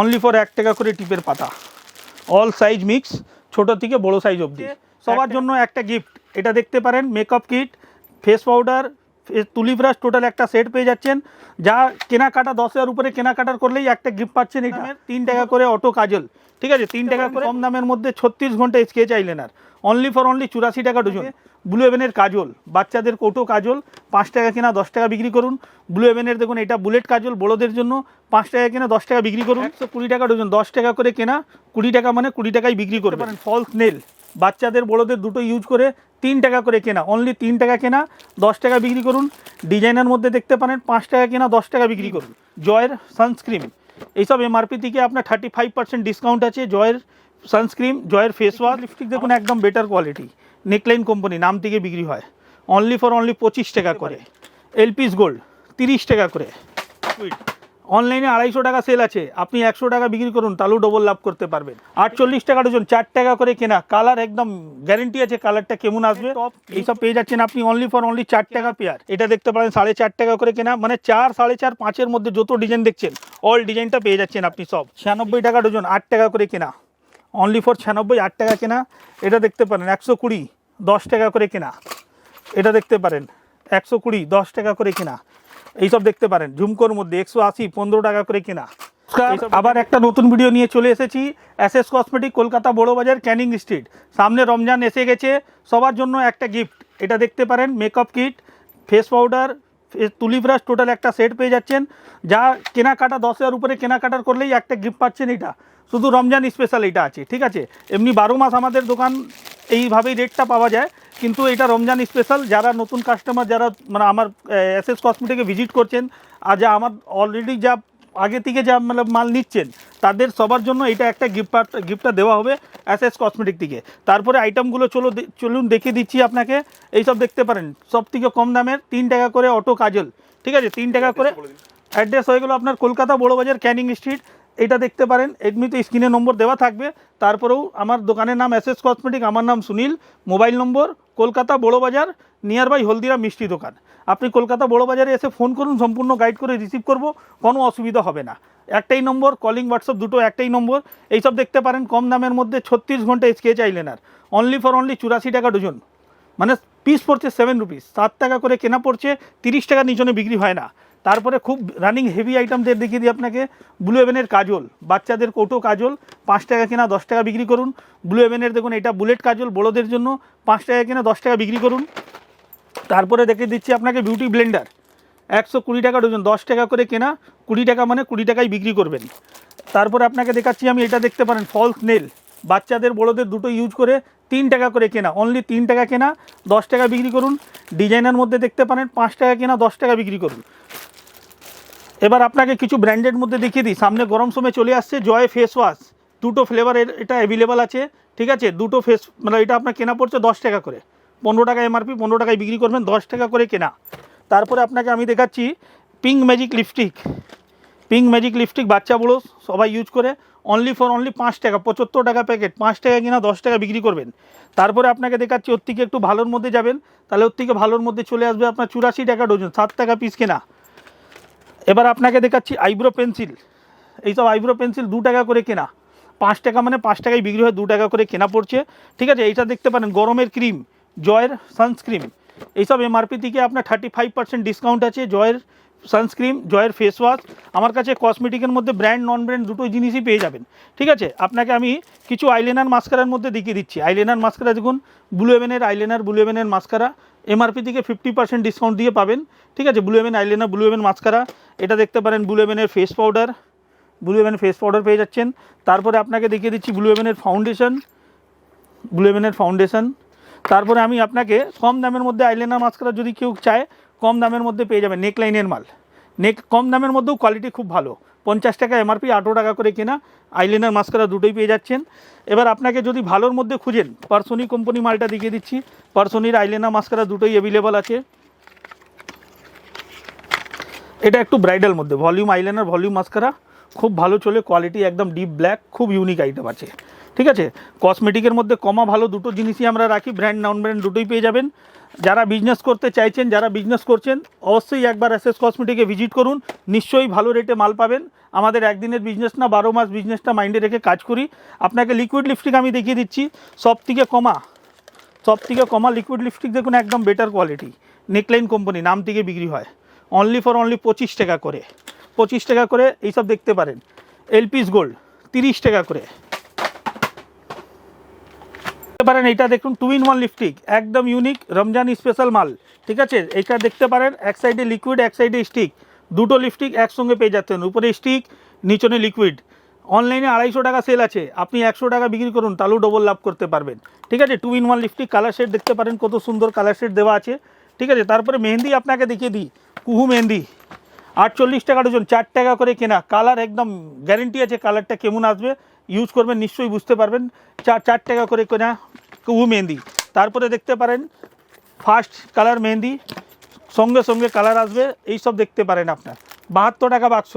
Only for এক টাকা করে টিপের পাতা। অল সাইজ মিক্স ছোট থেকে বড় সাইজ অবধি। সবার জন্য একটা গিফট এটা দেখতে পারেন মেকআপ কিট ফেস পাউডার তুলি ব্রাশ টোটাল একটা সেট পেয়ে যাচ্ছেন, যা কেনাকাটা দশ হাজার উপরে কেনাকাটার করলেই একটা গিফট পাচ্ছেন এটা তিন টাকা করে অটো কাজল, ঠিক আছে? তিন টাকা করে কম দামের মধ্যে ছত্রিশ ঘণ্টা sketch eyeliner only for only চুরাশি টাকা ডজন ব্লু এভেনের কাজল, বাচ্চাদের কোটো কাজল, পাঁচ টাকা কিনা দশ টাকা বিক্রি করুন। ব্লু এভেনের দেখুন, এটা বুলেট কাজল বড়োদের জন্য, পাঁচ টাকা কিনা দশ টাকা বিক্রি করুন। একশো কুড়ি টাকা ডজন দশ টাকা করে কেনা কুড়ি টাকা মানে কুড়ি টাকায় বিক্রি করতে পারেন ফলস নেল বাচ্চাদের বড়োদের দুটো ইউজ করে তিন টাকা করে কেনা। অনলি তিন টাকা কেনা দশ টাকা বিক্রি করুন। ডিজাইনের মধ্যে দেখতে পারেন পাঁচ টাকা কেনা দশ টাকা বিক্রি করুন। জয়ের সানস্ক্রিন এইসব এমআরপি থেকে আপনার থার্টি ফাইভ পার্সেন্ট ডিসকাউন্ট আছে। জয়ের সানস্ক্রিন জয়ের ফেস ওয়াশ লিপস্টিক দেখুন। একদম বেটার কোয়ালিটি নেকলাইন কোম্পানি নাম থেকে বিক্রি হয়। অনলি ফর অনলি পঁচিশ টাকা করে। এলপিস গোল্ড তিরিশ টাকা করে। অনলাইনে আড়াইশো টাকা সেল আছে। আপনি একশো টাকা বিক্রি করুন তাহলেও ডবল লাভ করতে পারবেন। আটচল্লিশ টাকা ডজন চার টাকা করে কেনা। কালার একদম গ্যারেন্টি আছে কালারটা কেমন আসবে? এইসব পেয়ে যাচ্ছেন আপনি অনলি ফর অনলি চার টাকা পেয়ার এটা দেখতে পারেন সাড়ে চার টাকা করে কেনা। মানে চার সাড়ে চার পাঁচের মধ্যে যত ডিজাইন দেখছেন অল ডিজাইনটা পেয়ে যাচ্ছেন আপনি সব। ছিয়ানব্বই টাকা ডজন আট টাকা করে কেনা। অনলি ফর ছিয়ানব্বই আট টাকা কেনা। এটা দেখতে পারেন একশো কুড়ি দশ টাকা করে কেনা। এটা দেখতে পারেন একশো কুড়ি দশ টাকা করে কেনা। এইসব দেখতে পারেন ঝুমকোর মধ্যে একশো আশি পনেরো টাকা করে কেনা। আবার একটা নতুন ভিডিও নিয়ে চলে এসেছি এস এস কসমেটিক কলকাতা বড় বাজার ক্যানিং স্ট্রিট সামনে রমজান এসে গেছে সবার জন্য একটা গিফট এটা দেখতে পারেন মেকআপ কিট ফেস পাউডার তুলি ব্রাশ টোটাল একটা সেট পেয়ে যাচ্ছেন। যা কেনাকাটা দশ হাজার উপরে কেনাকাটার করলেই একটা গিফট পাচ্ছেন এটা। শুধু রমজান স্পেশাল এটা আছে ঠিক আছে? এমনি বারো মাস আমাদের দোকান এইভাবেই রেটটা পাওয়া যায়। কিন্তু এটা রমজান স্পেশাল যারা নতুন কাস্টমার যারা মানে আমার এস এস কসমেটিকে ভিজিট করছেন আর যা আমার অলরেডি যা আগে থেকে যা মানে মাল নিচ্ছেন তাদের সবার জন্য এটা একটা গিফট গিফটটা দেওয়া হবে এস এস কসমেটিক থেকে। তারপরে আইটেমগুলো চলো চলুন দেখিয়ে দিচ্ছি আপনাকে। এইসব দেখতে পারেন সব থেকে কম দামের তিন টাকা করে অটো কাজল ঠিক আছে? তিন টাকা করে অ্যাড্রেস হয়ে গেলো আপনার কলকাতা বড়বাজার ক্যানিং স্ট্রিট এটা দেখতে পারেন, এমনিতে স্ক্রিনে নম্বর দেওয়া থাকবে। তারপরেও আমার দোকানের নাম এস এস কসমেটিক আমার নাম Sunil, mobile number Kolkata Burrabazar near by হলদিরা মিষ্টি দোকান। আপনি কলকাতা বড়বাজারে এসে ফোন করুন, সম্পূর্ণ গাইড করে রিসিভ করব, কোনো অসুবিধা হবে না। একটাই নম্বর কলিং হোয়াটসঅ্যাপ দুটো, একটাই নম্বর। এইসব দেখতে পারেন, কম দামের মধ্যে ছত্রিশ ঘণ্টা sketch eyeliner only for only চুরাশি টাকা ডজন মানে পিস পড়ছে সেভেন রুপিস সাত টাকা করে কেনা পড়ছে, তিরিশ টাকা নিচনে বিক্রি হয় না। তারপরে খুব রানিং হেভি আইটেমদের দেখিয়ে দিই আপনাকে। ব্লু এভেনের কাজল, বাচ্চাদের কোটো কাজল, পাঁচ টাকা কেনা দশ টাকা বিক্রি করুন। ব্লু এভেনের দেখুন, এটা বুলেট কাজল, বড়োদের জন্য পাঁচ টাকা কেনা দশ টাকা বিক্রি করুন। তারপরে দেখে দিচ্ছি আপনাকে বিউটি ব্লেন্ডার একশো কুড়ি টাকা ডজন দশ টাকা করে কেনা, কুড়ি টাকা মানে কুড়ি টাকায় বিক্রি করবেন। তারপরে আপনাকে দেখাচ্ছি আমি, এটা দেখতে পারেন ফলস নেল বাচ্চাদের বড়োদের দুটো ইউজ করে তিন টাকা করে কেনা অনলি তিন টাকা কেনা, দশ টাকা বিক্রি করুন। ডিজাইনের মধ্যে দেখতে পারেন, পাঁচ টাকা কেনা, দশ টাকা বিক্রি করুন। এবার আপনাকে কিছু ব্র্যান্ডের মধ্যে দেখিয়ে দিই। সামনে গরম সময় চলে আসছে, জয় ফেস ওয়াশ দুটো ফ্লেভারের এটা অ্যাভেলেবেল আছে, ঠিক আছে? দুটো ফেস মানে এটা আপনার কেনা পড়ছে দশ টাকা করে। পনেরো টাকা এমআরপি পনেরো টাকায় বিক্রি করবেন, দশ টাকা করে কেনা। তারপরে আপনাকে আমি দেখাচ্ছি pink magic lipstick pink magic lipstick বাচ্চা বুড়ো, সবাই ইউজ করে। অনলি ফর অনলি পাঁচ টাকা, পঁচাত্তর টাকা প্যাকেট পাঁচ টাকা কিনা দশ টাকা বিক্রি করবেন। তারপরে আপনাকে দেখাচ্ছি ওর থেকে একটু ভালোর মধ্যে যাবেন। তাহলে ওর থেকে ভালোর মধ্যে চলে আসবে আপনার চুরাশি টাকা ডজন সাত টাকা পিস কেনা। এবার আপনাকে দেখাচ্ছি আইব্রো পেন্সিল। এইসব আইব্রো পেন্সিল দু টাকা করে কেনা। পাঁচ টাকা মানে পাঁচ টাকায় বিক্রি হয়, দু টাকা করে কেনা পড়ছে। ঠিক আছে, এইটা দেখতে পারেন, গরমের ক্রিম, জয়ের সানস্ক্রিম এইসব এমআরপি থেকে আপনার থার্টি ফাইভ পার্সেন্ট ডিসকাউন্ট আছে, জয়ের সানস্ক্রিন জয়ের ফেস ওয়াশ আমার কাছে কসমেটিকের মধ্যে ব্র্যান্ড নন ব্র্যান্ড দুটো জিনিসই পেয়ে যাবেন। ঠিক আছে? আপনাকে আমি কিছু আইলেনার মাস্কারার মধ্যে দেখিয়ে দিচ্ছি। আইলেনার মাস্কারা দেখুন ব্লু এভেনের আইলেনার ব্লু এভেনের মাস্কারা এমআরপি থেকে ফিফটি পার্সেন্ট ডিসকাউন্ট দিয়ে পাবেন। ঠিক আছে? Blue Heaven eyeliner Blue Heaven mascara এটা দেখতে পারেন ব্লু এভেনের ফেস পাউডার ব্লু এভেনের ফেস পাউডার পেয়ে যাচ্ছেন। তারপরে আপনাকে দেখিয়ে দিচ্ছি ব্লু এভেনের ফাউন্ডেশন ব্লু এভেনের ফাউন্ডেশন তারপরে আমি আপনাকে কম দামের মধ্যে আইলেনার মাস্কারা যদি কেউ চায়, কম দামের মধ্যে পেয়ে যাবেন নেকলাইনের মাল। নেক কম দামের মধ্যেও কোয়ালিটি খুব ভালো। পঞ্চাশ টাকা এমআরপি আঠেরো টাকা করে কেনা। আইলাইনার মাস্কারা দুটোই পেয়ে যাচ্ছেন। এবার আপনাকে যদি ভালোর মধ্যে খুঁজেন পার্সোনি কোম্পানি মালটা দেখিয়ে দিচ্ছি। পার্সোনির আইলাইনার মাস্কারা দুটোই অ্যাভেলেবল আছে। এটা একটু ব্রাইডাল মধ্যে ভলিউম আইলাইনার ভলিউম মাস্কারা খুব ভালো চলে কোয়ালিটি একদম ডিপ ব্ল্যাক খুব ইউনিক আইটেম আছে। ঠিক আছে? কসমেটিকের মধ্যে কমা ভালো দুটো জিনিসই আমরা রাখি ব্র্যান্ড নন ব্র্যান্ড দুটোই পেয়ে যাবেন। যারা বিজনেস করতে চাইছেন, যারা বিজনেস করছেন, অবশ্যই একবার এস এস কসমেটিকে ভিজিট করুন। নিশ্চয়ই ভালো রেটে মাল পাবেন। আমাদের একদিনের বিজনেস না, বারো মাস বিজনেসটা মাইন্ডে রেখে কাজ করি। আপনাকে লিকুইড লিপস্টিক আমি দেখিয়ে দিচ্ছি। সব থেকে কমা সব থেকে কমা লিকুইড লিপস্টিক দেখুন, একদম বেটার কোয়ালিটি নেকলাইন কোম্পানি নাম থেকে বিক্রি হয়। অনলি ফর অনলি পঁচিশ টাকা করে। পঁচিশ টাকা করে এইসব দেখতে পারেন। এলপিস গোল্ড তিরিশ টাকা করে। পারেন এটা দেখুন টু ইন ওয়ান লিপস্টিক একদম ইউনিক রমজান স্পেশাল মাল, ঠিক আছে? এটা দেখতে পারেন, এক সাইডে লিকুইড এক সাইডে স্টিক দুটো লিপস্টিক একসঙ্গে পেয়ে যাচ্ছেন, উপরে স্টিক নিচনে লিকুইড অনলাইনে আড়াইশো টাকা সেল আছে, আপনি একশো টাকা বিক্রি করুন, তাহলেও ডবল লাভ করতে পারবেন, ঠিক আছে? Two in one lipstick colour shade দেখতে পারেন, কত সুন্দর কালার শেড দেওয়া আছে, ঠিক আছে? তারপরে মেহেন্দি আপনাকে দেখিয়ে দিই, কুহু মেহেন্দি, আটচল্লিশ টাকা ডজন চার টাকা করে কেনা কালার একদম গ্যারেন্টি আছে কালারটা কেমন আসবে ইউজ করবেন, নিশ্চয়ই বুঝতে পারবেন। চার চার টাকা করে কেনা কুহু মেহেন্দি। তারপরে দেখতে পারেন ফার্স্ট কালার মেহেন্দি, সঙ্গে সঙ্গে কালার আসবে এই সব দেখতে পারেন আপনার। বাহাত্তর টাকা বাক্স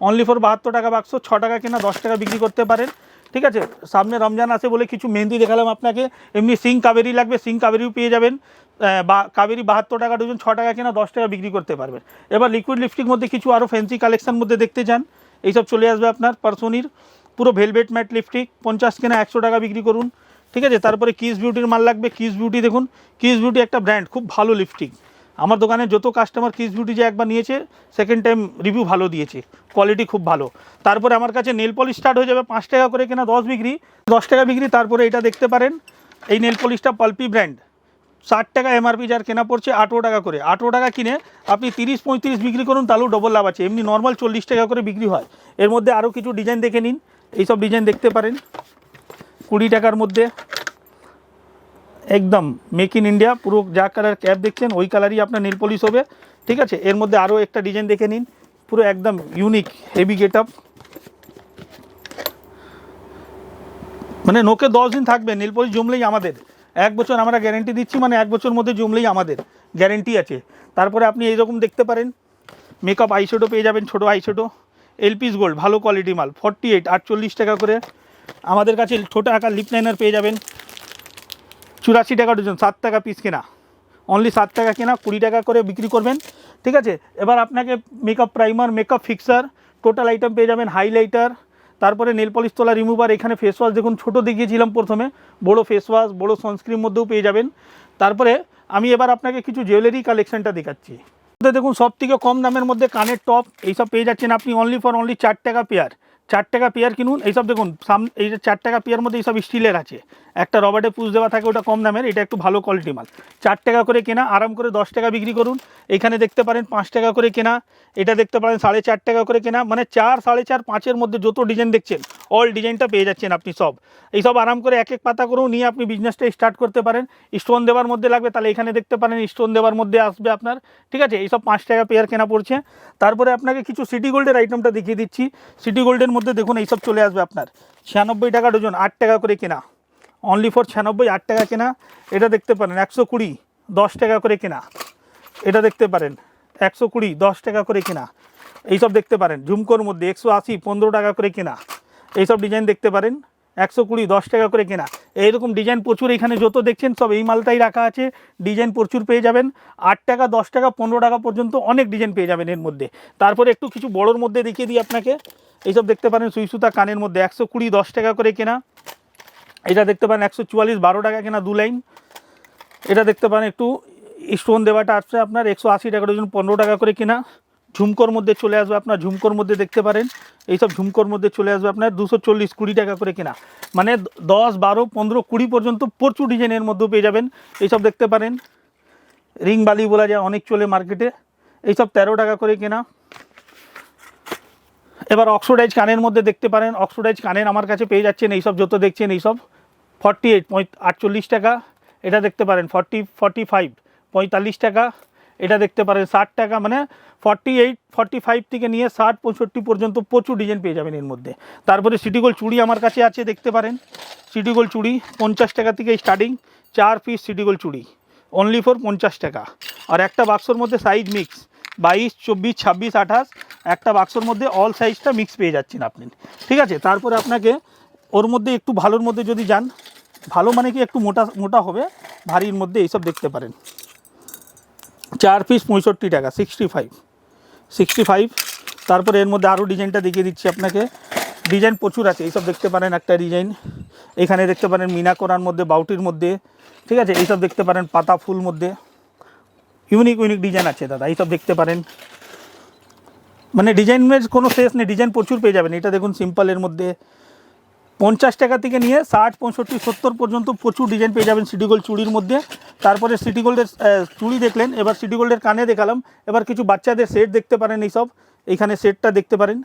অনলি ফর বাহাত্তর টাকা বাক্স ছ টাকা কিনা, দশ টাকা বিক্রি করতে পারেন। ঠিক আছে? সামনে রমজান আছে বলে কিছু মেহেন্দি দেখালাম আপনাকে। এমনি সিং কাবেরি লাগবে, সিং কাবেরিও পেয়ে যাবেন। বা, কাবেরি বাহাত্তর টাকা ডজন, ছ টাকা কিনা, দশ টাকা বিক্রি করতে পারবেন। এবার লিকুইড লিপস্টিক মধ্যে কিছু আরও ফ্যান্সি কালেকশান মধ্যে দেখতে চান। এইসব চলে আসবে আপনার পার্সোনির পুরো ভেলভেট ম্যাট লিপস্টিক পঞ্চাশ কেনা একশো টাকা বিক্রি করুন। ঠিক আছে? তারপরে কিস বিউটির মাল লাগবে। কিস বিউটি দেখুন কিস বিউটি একটা ব্র্যান্ড খুব ভালো লিপস্টিক আমার দোকানে যত কাস্টমার কিস বিউটি যে একবার নিয়েছে সেকেন্ড টাইম রিভিউ ভালো দিয়েছে। কোয়ালিটি খুব ভালো। তারপরে আমার কাছে নেল পলিশ স্টার্ট হয়ে যাবে, পাঁচ টাকা করে কেনা দশ বিক্রি, দশ টাকা বিক্রি, তারপরে এটা দেখতে পারেন। এই নেল পলিশটা পালপি ব্র্যান্ড ষাট টাকা এমআরপি যার কেনা পড়ছে, আঠেরো টাকা করে। আঠেরো টাকা কিনে আপনি তিরিশ, পঁয়ত্রিশ বিক্রি করুন, তাহলেও ডবল লাভ আছে। এমনি নর্মাল চল্লিশ টাকা করে বিক্রি হয়। এর মধ্যে আরও কিছু ডিজাইন দেখে নিন। এইসব ডিজাইন দেখতে পারেন। কুড়ি টাকার মধ্যে একদম মেক ইন ইন্ডিয়া, পুরো যা কালার ক্যাপ দেখছেন, ওই কালারই আপনার নীল পলিশ হবে, ঠিক আছে? এর মধ্যে আরও একটা ডিজাইন দেখে নিন, পুরো একদম ইউনিক হেভি গেট আপ মানে নোকে দশ দিন থাকবে, নীল পলিশ জমলেই আমাদের। এক বছর আমরা গ্যারেন্টি দিচ্ছি মানে এক বছর মধ্যে জমলেই আমাদের গ্যারেন্টি আছে। তারপরে আপনি এইরকম দেখতে পারেন মেকআপ আইশ্যাডো পেয়ে যাবেন, ছোটো আইশ্যাডো এলপিস গোল্ড ভালো কোয়ালিটি মাল ফর্টি এইট আটচল্লিশ টাকা করে। আমাদের কাছে ছোটো আকার লিপ লাইনার পেয়ে যাবেন। চুরাশি টাকা ডজন সাত টাকা পিস কেনা। অনলি সাত টাকা কেনা, কুড়ি টাকা করে বিক্রি করবেন। ঠিক আছে? এবার আপনাকে makeup primer makeup fixer total item পেয়ে যাবেন হাইলাইটার তারপরে নেল পলিশ তোলা রিমুভার এখানে ফেস ওয়াশ দেখুন ছোটো দেখিয়েছিলাম প্রথমে। বড় ফেস ওয়াশ বড় সানস্ক্রিন মধ্যেও পেয়ে যাবেন। তারপরে আমি এবার আপনাকে কিছু জুয়েলারি কালেকশনটা দেখাচ্ছি। দেখুন সব থেকে কম দামের মধ্যে কানের টপ এইসব পেয়ে যাচ্ছেন আপনি অনলি ফর অনলি চার টাকা পেয়ার চার টাকা পেয়ার কিনুন, এইসব দেখুন, সাম এই যে চার টাকা পেয়ার মধ্যে এইসব স্টিলের আছে। একটা রবার্টে পুষ দেওয়া থাকে, ওটা কম দামের, এটা একটু ভালো কোয়ালিটি মাল। চার টাকা করে কেনা, আরাম করে দশ টাকা বিক্রি করুন। এখানে দেখতে পারেন পাঁচ টাকা করে কেনা, এটা দেখতে পারেন সাড়ে চার টাকা করে কেনা মানে চার, সাড়ে চার, পাঁচের মধ্যে যত ডিজাইন দেখছেন অল ডিজাইনটা পেয়ে যাচ্ছেন আপনি সব। এইসব আরাম করে এক এক পাতা করেও নিয়ে আপনি বিজনেসটা স্টার্ট করতে পারেন। স্টোন দেওয়ার মধ্যে লাগবে, তাহলে এখানে দেখতে পারেন স্টোন দেওয়ার মধ্যে আসবে আপনার, ঠিক আছে? এইসব পাঁচ টাকা পেয়ার কেনা পড়ছে। তারপরে আপনাকে কিছু সিটি গোল্ডের আইটেমটা দেখিয়ে দিচ্ছি। সিটি গোল্ডের মধ্যে দেখুন, এইসব চলে আসবে আপনার। ছিয়ানব্বই টাকা ডজন আট টাকা করে কেনা। অনলি ফর ছিয়ানব্বই, আট টাকা কেনা। এটা দেখতে পারেন, একশো কুড়ি, দশ টাকা করে কেনা। এটা দেখতে পারেন, একশো কুড়ি, দশ টাকা করে কেনা। এইসব দেখতে পারেন, ঝুমকোর মধ্যে একশো আশি, পনেরো টাকা করে কেনা। এইসব ডিজাইন দেখতে পারেন, একশো কুড়ি, দশ টাকা করে কেনা। এইরকম ডিজাইন প্রচুর এখানে যত দেখছেন, সব এই মালটাই রাখা আছে। ডিজাইন প্রচুর পেয়ে যাবেন। আট টাকা, দশ টাকা, পনেরো টাকা পর্যন্ত অনেক ডিজাইন পেয়ে যাবেন এর মধ্যে। তারপরে একটু কিছু বড়োর মধ্যে দেখিয়ে দিই আপনাকে। এইসব দেখতে পারেন, সুই সুতা কানের মধ্যে একশো কুড়ি, দশ টাকা করে কেনা। এটা দেখতে পান একশো চুয়াল্লিশ বারো টাকা কেনা দু লাইন। এটা দেখতে পান একটু স্টোন দেওয়াটা আসছে আপনার একশো আশি টাকা ডজন পনেরো টাকা করে কেনা। ঝুমকোর মধ্যে চলে আসবে আপনার, ঝুমকোর মধ্যে দেখতে পারেন। এইসব ঝুমকোর মধ্যে চলে আসবে আপনার দুশো চল্লিশ কুড়ি টাকা করে কেনা। মানে দশ, বারো, পনেরো, কুড়ি পর্যন্ত প্রচুর ডিজাইনের মধ্যেও পেয়ে যাবেন। এইসব দেখতে পারেন। রিং বালি বলা যায়, অনেক চলে মার্কেটে এইসব তেরো টাকা করে কেনা। এবার অক্সোডাইজ কানের মধ্যে দেখতে পারেন। অক্সোডাইজ কানের আমার কাছে পেয়ে যাচ্ছেন এইসব যত দেখছেন এইসব ফর্টি এইট আটচল্লিশ টাকা, এটা দেখতে পারেন। ফর্টি ফর্টি ফাইভ পঁয়তাল্লিশ টাকা, এটা দেখতে পারেন। ষাট টাকা মানে ফর্টি এইট ফর্টি ফাইভ থেকে নিয়ে ষাট, পঁয়ষট্টি পর্যন্ত প্রচুর ডিজাইন পেয়ে যাবেন এর মধ্যে। তারপরে সিটিগোল চুড়ি আমার কাছে আছে, দেখতে পারেন। সিটিগোল চুড়ি পঞ্চাশ টাকা থেকে স্টার্টিং চার পিস সিটিগোল চুড়ি। অনলি ফর পঞ্চাশ টাকা। আর একটা বাক্সর মধ্যে সাইজ মিক্স বাইশ, চব্বিশ, ছাব্বিশ, আঠাশ, একটা বাক্সর মধ্যে অল সাইজটা মিক্স পেয়ে যাচ্ছেন আপনি। ঠিক আছে? তারপরে আপনাকে ওর মধ্যে একটু ভালোর মধ্যে যদি যান, ভালো মানে কি একটু মোটা মোটা হবে, ভারীর মধ্যে এইসব দেখতে পারেন। চার পিস পঁয়ষট্টি টাকা সিক্সটি ফাইভ সিক্সটি ফাইভ তারপরে এর মধ্যে আরও ডিজাইনটা দেখিয়ে দিচ্ছি আপনাকে। ডিজাইন প্রচুর আছে, এইসব দেখতে পারেন একটা ডিজাইন এখানে দেখতে পারেন মিনা করার মধ্যে, বাউটির মধ্যে। ঠিক আছে? এইসব দেখতে পারেন পাতা ফুল মধ্যে। ইউনিক ইউনিক ডিজাইন আছে, দাদা। এইসব দেখতে পারেন। মানে ডিজাইনের কোনো শেষ নেই, ডিজাইন প্রচুর পেয়ে যাবেন। এটা দেখুন সিম্পলের মধ্যে। পঞ্চাশ টাকা থেকে নিয়ে ষাট, পঁয়ষট্টি, সত্তর পর্যন্ত প্রচুর ডিজাইন পেয়ে যাবেন সিটি গোল্ড চুড়ির মধ্যে। তারপরে সিটি গোল্ডের চুড়ি দেখলেন। এবার সিটি গোল্ডের কানে দেখালাম। এবার কিছু বাচ্চাদের সেট দেখতে পারেন এইসব। এইখানে সেটটা দেখতে পারেন।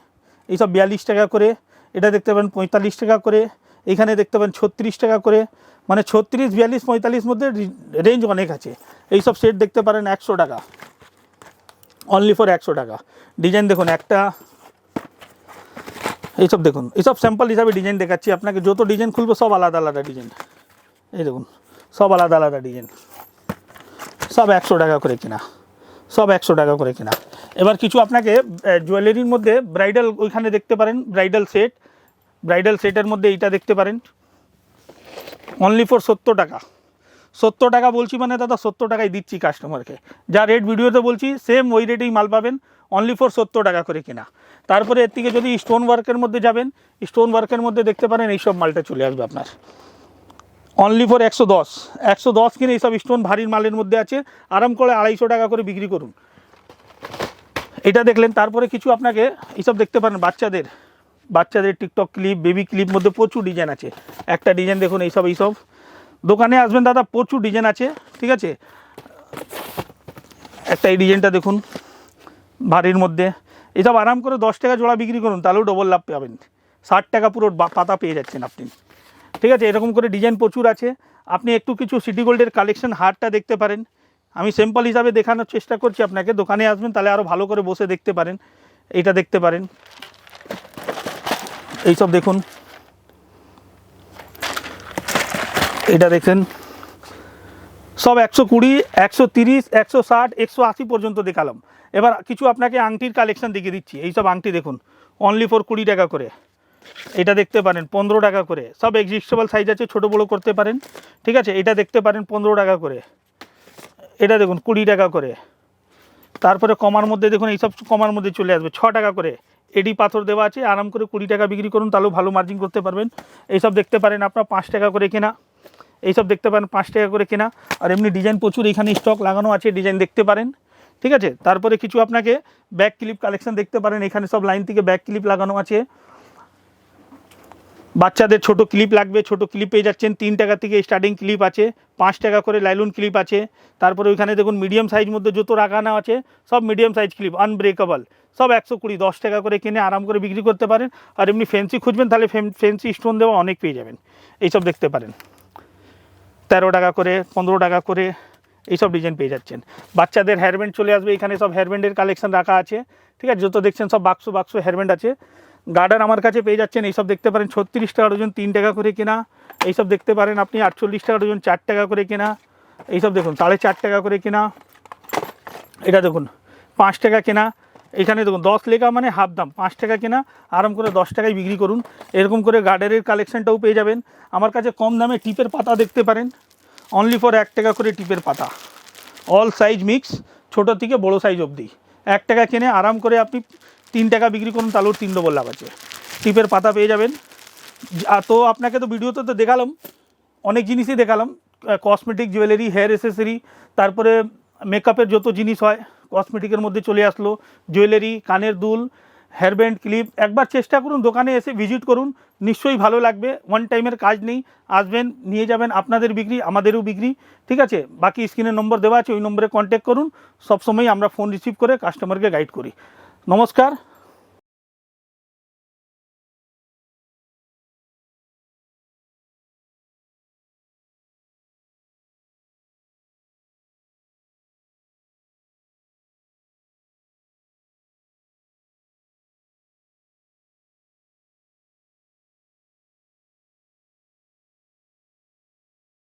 এইসব বিয়াল্লিশ টাকা করে। এটা দেখতে পারেন পঁয়তাল্লিশ টাকা করে। এইখানে দেখতে পারেন ছত্রিশ টাকা করে। মানে ছত্রিশ, বিয়াল্লিশ, পঁয়তাল্লিশ মধ্যে রেঞ্জ অনেক আছে। এইসব সেট দেখতে পারেন একশো টাকা। অনলি ফর একশো টাকা। ডিজাইন দেখুন, একটা এইসব দেখুন, এইসব স্যাম্পল হিসাবে ডিজাইন দেখাচ্ছি আপনাকে। যত ডিজাইন খুলবো, সব আলাদা আলাদা ডিজাইন এই দেখুন, সব আলাদা আলাদা ডিজাইন সব একশো টাকা করে কিনা। সব একশো টাকা করে কিনা। এবার কিছু আপনাকে জুয়েলারির মধ্যে ব্রাইডাল ওইখানে দেখতে পারেন ব্রাইডাল সেট ব্রাইডাল সেটের মধ্যে এইটা দেখতে পারেন। অনলি ফর সত্তর টাকা। সত্তর টাকা বলছি মানে দাদা, সত্তর টাকায় দিচ্ছি কাস্টমারকে যা রেট ভিডিওতে বলছি সেম ওই রেটেই মাল পাবেন অনলি ফর সত্তর টাকা করে কিনা। তারপরে এর থেকে যদি স্টোন ওয়ার্কের মধ্যে যাবেন স্টোন ওয়ার্কের মধ্যে দেখতে পারেন, এইসব মালটা চলে আসবে আপনার। অনলি ফর একশো দশ। একশো দশ কিনে এইসব স্টোন ভারীর মালের মধ্যে আছে, আরাম করে আড়াইশো টাকা করে বিক্রি করুন। এটা দেখলেন, তারপরে কিছু আপনাকে, এইসব দেখতে পারেন বাচ্চাদের। বাচ্চাদের টিকটক ক্লিপ, বেবি ক্লিপ মধ্যে প্রচুর ডিজাইন আছে। একটা ডিজাইন দেখুন, এইসব এইসব। দোকানে আসবেন দাদা, প্রচুর ডিজাইন আছে, ঠিক আছে? একটা এই ডিজাইনটা দেখুন ভারীর মধ্যে। এইসব আরাম করে দশ টাকা জোড়া বিক্রি করুন, তাহলেও ডবল লাভ পাবেন। ষাট টাকা পুরো পাতা পেয়ে যাচ্ছেন আপনি। ঠিক আছে, এরকম করে ডিজাইন প্রচুর আছে। আপনি একটু কিছু সিটি গোল্ডের কালেকশন হারটা দেখতে পারেন। আমি স্যাম্পল হিসাবে দেখানোর চেষ্টা করছি, আপনাকে দোকানে আসবেন, তাহলে আরও ভালো করে বসে দেখতে পারেন। এইটা দেখতে পারেন। এইসব দেখুন। এটা দেখেন। সব একশো কুড়ি, একশো তিরিশ, একশো ষাট, একশো আশি পর্যন্ত দেখালাম। এবার কিছু আপনাকে আংটির কালেকশন দেখিয়ে দিচ্ছি। এইসব আংটি দেখুন। অনলি ফর কুড়ি টাকা করে। এটা দেখতে পারেন, পনেরো টাকা করে। সব এক্সিস্টেবল সাইজ আছে, ছোটো বড়ো করতে পারেন। ঠিক আছে? এটা দেখতে পারেন, পনেরো টাকা করে। এটা দেখুন, কুড়ি টাকা করে। তারপরে কমার মধ্যে দেখুন, এইসব কমার মধ্যে চলে আসবে, ছ টাকা করে। এডি পাথর দেওয়া আছে, আরাম করে কুড়ি টাকা বিক্রি করুন, তাহলেও ভালো মার্জিন করতে পারবেন। এইসব দেখতে পারেন আপনার, পাঁচ টাকা করে কেনা। এইসব দেখতে পারেন, পাঁচ টাকা করে কেনা। আর এমনি ডিজাইন প্রচুর, এখানে স্টক লাগানো আছে ডিজাইন দেখতে পারেন। ঠিক আছে? তারপরে কিছু আপনাকে ব্যাক ক্লিপ কালেকশন দেখতে পারেন, এখানে সব লাইন থেকে ব্যাক ক্লিপ লাগানো আছে। বাচ্চাদের ছোট ক্লিপ লাগবে, ছোট ক্লিপ পেয়ে যাচ্ছেন, তিন টাকা থেকে স্টার্টিং ক্লিপ আছে, পাঁচ টাকা করে লাইলুন ক্লিপ আছে, তারপরে ওইখানে দেখুন মিডিয়াম সাইজ মধ্যে যত রাখানো আছে, সব মিডিয়াম সাইজ ক্লিপ আনব্রেকেবল সব একশো কুড়ি, দশ টাকা করে কিনে আরাম করে বিক্রি করতে পারেন, আর এমনি ফেন্সি খুঁজবেন তাহলে ফেন্সি স্টোন দেওয়া অনেক পেয়ে যাবেন, এইসব দেখতে পারেন। তেরো টাকা করে, পনেরো টাকা করে, এইসব ডিজাইন পেয়ে যাচ্ছেন। বাচ্চাদের হেয়ারব্যান্ড চলে আসবে, এখানে সব হেয়ারব্যান্ডের কালেকশন রাখা আছে, ঠিক আছে যত দেখছেন সব বাক্স বাক্স হেয়ারব্যান্ড আছে। গার্ডার আমার কাছে পেয়ে যাচ্ছেন, এইসব দেখতে পারেন, ছত্রিশ টাকা ডজন তিন টাকা করে কেনা। এইসব দেখতে পারেন আপনি, আটচল্লিশ টাকা ডজন চার টাকা করে কেনা। এইসব দেখুন, সাড়ে চার টাকা করে কেনা। এটা দেখুন, পাঁচ টাকা কেনা। এখানে দেখুন, দশ লেখা মানে হাফ দাম, পাঁচ টাকা কেনা, আরাম করে দশ টাকায় বিক্রি করুন। এরকম করে গার্ডারের কালেকশনটাও পেয়ে যাবেন। আমার কাছে কম দামে টিপের পাতা দেখতে পারেন। অনলি ফর এক টাকা করে টিপের পাতা। অল সাইজ মিক্স ছোটো থেকে বড় সাইজ অবধি। এক টাকা কিনে, আরাম করে আপনি তিন টাকা বিক্রি করুন তাহলেও তিন ডবল লাভ আছে। টিপের পাতা পেয়ে যাবেন। তো আপনাকে তো ভিডিওতে তো দেখালাম, অনেক জিনিসই দেখালাম। কসমেটিক জুয়েলারি হেয়ার এসেসরি তারপরে মেকআপের যত জিনিস হয় কসমেটিকের মধ্যে চলে আসলো জুয়েলারি কানের দুল হেয়ারব্যান্ড ক্লিপ একবার চেষ্টা করুন, দোকানে এসে ভিজিট করুন, নিশ্চয়ই ভালো লাগবে। ওয়ান টাইমের কাজ নেই, আসবেন, নিয়ে যাবেন, আপনাদের বিক্রি, আমাদেরও বিক্রি। ঠিক আছে? বাকি স্ক্রিনের নম্বর দেওয়া আছে, ওই নম্বরে কন্ট্যাক্ট করুন। সবসময় আমরা ফোন রিসিভ করে কাস্টমারকে গাইড করি। নমস্কার